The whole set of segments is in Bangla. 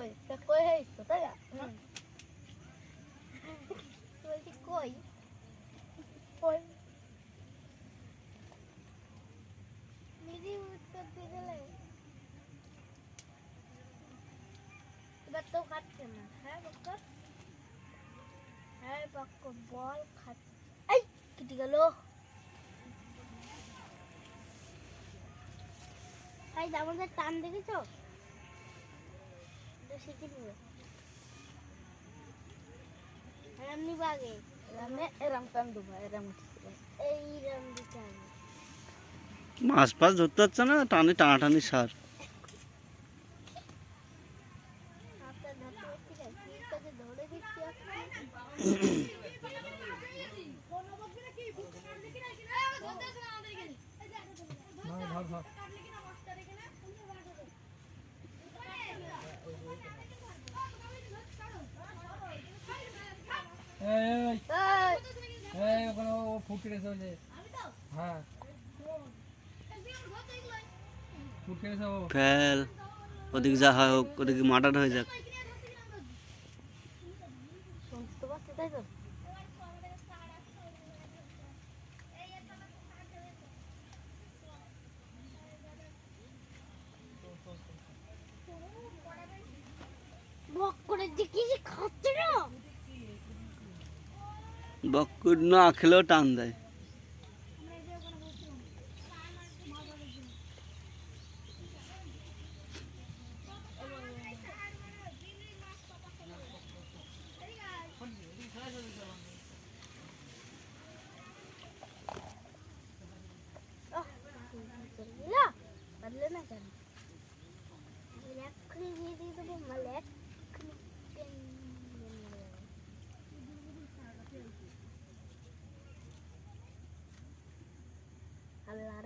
কই তা কই হেই তো তাই না বলছি কই কই নিজে উত্তর দিয়ে দিলে এবার তো খাচ্ছে না হ্যাঁ বক্কর হ্যাঁ বক্কর বল খাচ্ছে এই কেটে গেল তাই আমাদের টান দেখেছ তো শিখে নিবে এরম নিবে আগে। এরমে এরম টান দেবো এরম এইরম দিতে হবে। মাছ ফাছ ধরতে হচ্ছে না টানে টানাটানি সার। ধরে। এই এই, এই ওখানে ও ফুট কেটেছে ওই হ্যাঁ। ফুট কেটেছে ও ফেল। ওদিকে যা হয় হোক ওদিকে মার্ডার হয়ে যাক। শুনতে পাচ্ছি তাই তো বক করে যে কি যে খাচ্ছে না। বকুর না খেলেও টান দেয়। বদলে না এক্ষুনি দিয়ে দিয়ে দেবো মালে এক্ষুনি টেন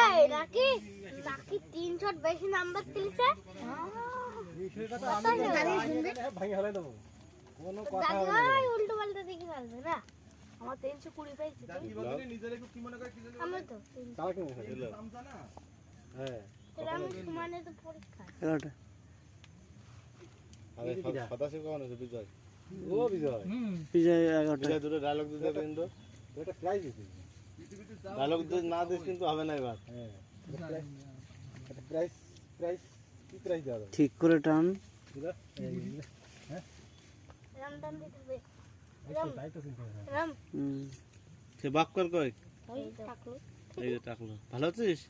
এই রাকি রাকি তিন শট বেশি নাম্বার তুলছে। উল্টো পাল্টা দেখে ফেলবে না? আমার তিনশো কুড়ি পেয়েছি আমার তো আমি তো পরীক্ষা। এগারোটা হুম। বিজয় এগারোটা। ডায়লগ না দিস কিন্তু হবে না এবার। ঠিক করে টান। রাম টান দিতে হবে। রাম। রাম। সে এই টাকলো ভালো আছিস?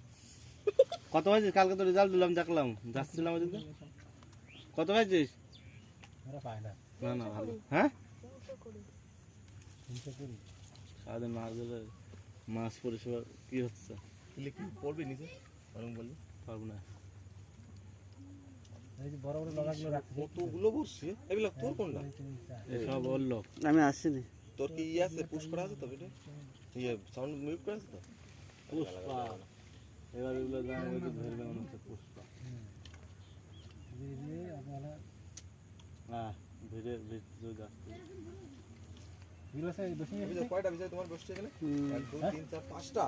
কত পাইছিস? কালকে তো রেজাল্ট দিলাম দেখলাম। যাচ্ছিলাম ওদিকে। কত পাইছিস? না। না ভালো হ্যাঁ? সারাদিন মাছ ধরে মাছ পরিষেবা কি হচ্ছে? পড়বি নিচে? বললি? পারব না। বড় বড় লগাগুলো কতগুলো বসছে এগুলো তোর কোনটা? ওর লোক। আমি আসিনি। তোর কি ইয়ে আছে? পুশ করা আছে তো ইয়ে সাউন্ড মিউট করা আছে তো? পুষ্পা। এবার এগুলো দাম ওই যে ধরবে মনে হচ্ছে পুষ্পা। হ্যাঁ ভিড়ে ভিড় যাচ্ছে। কয়টা বিষয় তোমার বসছে এখানে? এক দুই তিন চার পাঁচটা?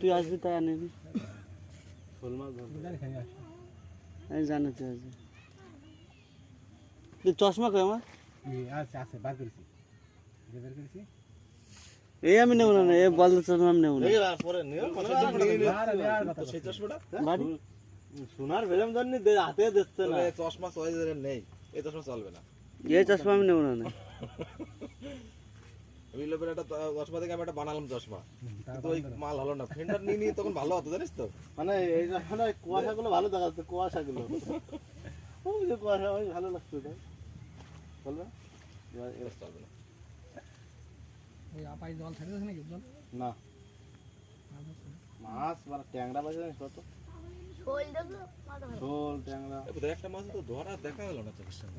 তুই আসবি তাই ধরবে আমি জানি তুই আসবি। তুই চশমা কই আমার? এই আমি নেব না এই বল চশমা আমি নেব না। সোনার ভেলাম জানি হাতে দিচ্ছে না। চশমা হাজারের নেই। এই চশমা চলবে না। এই চশমা আমি নেব না একটা চশমা থেকে আমি একটা বানালাম চশমা। ওই মাল হলো না। ফেন্ডার নিয়ে নিয়ে তখন ভালো হতো জানিস তো? মানে এই মানে কুয়াশাগুলো ভালো দেখা যাচ্ছে কুয়াশাগুলো। ওই যে কুয়াশা ওই ভালো লাগছে ওটা। বলবে? এবার চলবে না। ওই আপাই জল ছাড়িয়ে নাকি? জল? না। মাছ মানে ট্যাংরা বাজে জানিস কত? শোল ট্যাংরা। একটা মাছ তো ধরা দেখা গেল না চোখের সামনে।